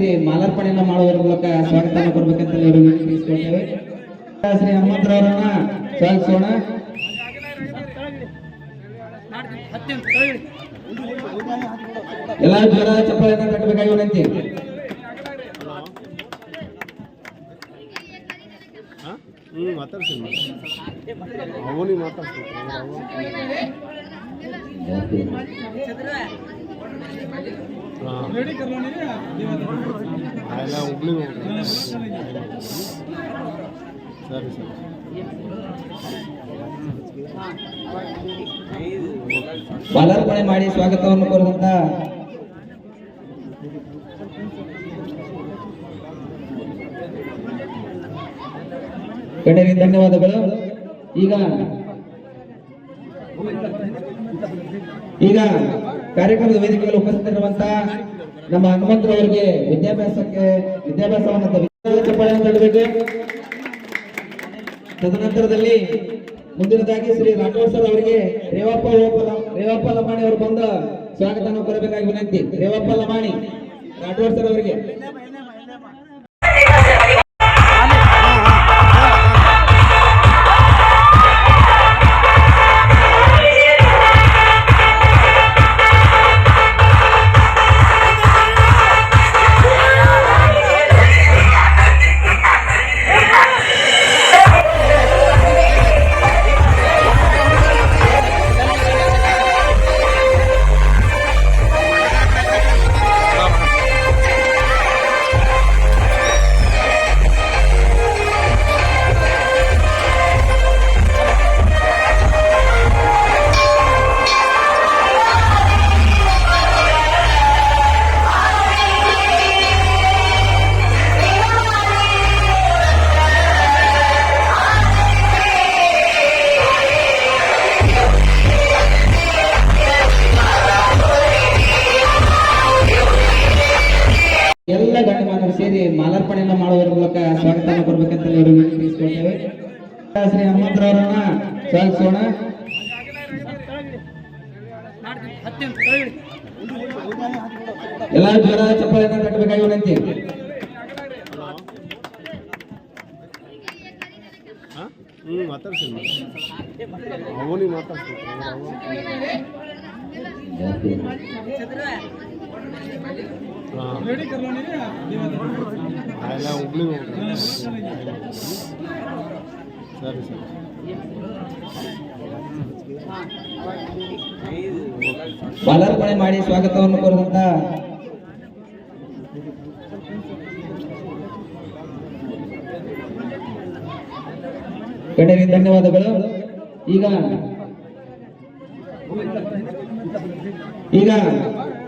ಸೇರಿ ಮಾಲಾರ್ಪಣೆಯನ್ನ ಮಾಡುವುದರ ಮೂಲಕ ಸ್ವಾಗತ ಕೊಡ್ಬೇಕಂತ ವಿನಂತಿಸಿಕೊಳ್ತೇವೆ ಶ್ರೀ ಹನುಮಂತರವರನ್ನ ಸ್ವಾಗತಿಸೋಣ. ಎಲ್ಲ ಜ್ವರ ಚಪ್ಪಾಳೆಯನ್ನ ಕಟ್ಟಬೇಕಾಗಿ ವಿನಂತಿ. ಹ್ಞೂ ಮಾತಾಡ್ತೀನಿ. ಅವನಿಗೆ ಮಾತಾಡ್ತೀನಿ. ಹಾಂ ಎಲ್ಲ ಹುಬ್ಳಿಗೆ ಹೋಗ್ರಿ ಸರಿ ಸರಿ ಮಾಡಿ ಸ್ವಾಗತವನ್ನು ಕೋರಿದಂತ ಕಡೆಗೆ ಧನ್ಯವಾದಗಳು. ಈಗ ಈಗ ಕಾರ್ಯಕ್ರಮದ ವೇದಿಕೆಯಲ್ಲಿ ಉಪಸ್ಥಿತರಿರುವಂತ ನಮ್ಮ ಹನುಮಂತರವರಿಗೆ ವಿದ್ಯಾಭ್ಯಾಸಕ್ಕೆ ವಿದ್ಯಾಭ್ಯಾಸವನ್ನು ಚಪ್ಪಾಳೆಯನ್ನು ತದನಂತರದಲ್ಲಿ ಮುಂದಿನದಾಗಿ ಶ್ರೀ ರಾಠೋಡ್ ಸರ್ ಅವರಿಗೆ ರೇವಪ್ಪ ರೇವಪ್ಪ ಲಮಾಣಿ ಅವರು ಬಂದ ಸ್ವಾಗತವನ್ನು ಕೊಡಬೇಕಾಗಿ ವಿನಂತಿ. ರೇವಪ್ಪ ಲಮಾಣಿ ರಾಠೋಡ್ ಸರ್ ಅವರಿಗೆ. ಎಲ್ಲ ಗಣ್ಯಮಾನರು ಸೇರಿ ಮಾಲಾರ್ಪಣೆಯನ್ನು ಮಾಡುವುದರ ಮೂಲಕ ಸ್ವಾಗತ ಕೊಡ್ಬೇಕಂತ ಅವರಿಗೆ ಶ್ರೀ ಹನುಮಂತರವರನ್ನ ಸ್ವಾಗತಿಸೋಣ. ಎಲ್ಲ ಜ್ವರ ಚಪ್ಪಳ ಕಟ್ಟಬೇಕಾಗಿ ವಿನಂತಿ. ಅವನಿಗೆ ಮಾತಾಡ್ತೀನಿ. ಎಲ್ಲ ಹುಬ್ಳಿಗೆ ಸರಿ ಸರಿ ಮಾಲಾರ್ಪಣೆ ಮಾಡಿ ಸ್ವಾಗತವನ್ನು ಕೋರುವಂತ ಕಡೆಗೆ ಧನ್ಯವಾದಗಳು. ಈಗ ಈಗ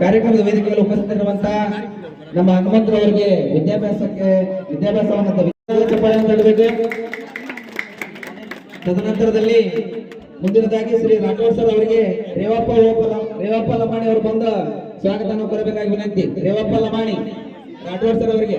ಕಾರ್ಯಕ್ರಮದ ವೇದಿಕೆಯಲ್ಲಿ ಉಪಸ್ಥಿತರಿರುವಂತ ನಮ್ಮ ಹನುಮಂತರವರಿಗೆ ವಿದ್ಯಾಭ್ಯಾಸಕ್ಕೆ ವಿದ್ಯಾಭ್ಯಾಸವನ್ನು ಚಪ್ಪಾಳೆಯನ್ನು ತದನಂತರದಲ್ಲಿ ಮುಂದಿನದಾಗಿ ಶ್ರೀ ರಾಠೋಡ್ ಸರ್ ಅವರಿಗೆ ರೇವಪ್ಪ ರೇವಪ್ಪ ಲಮಾಣಿ ಅವರು ಬಂದ ಸ್ವಾಗತವನ್ನು ಕೊರಬೇಕಾಗಿ ವಿನಂತಿ. ರೇವಪ್ಪ ಲಮಾಣಿ ರಾಠೋಡ್ ಸರ್ ಅವರಿಗೆ.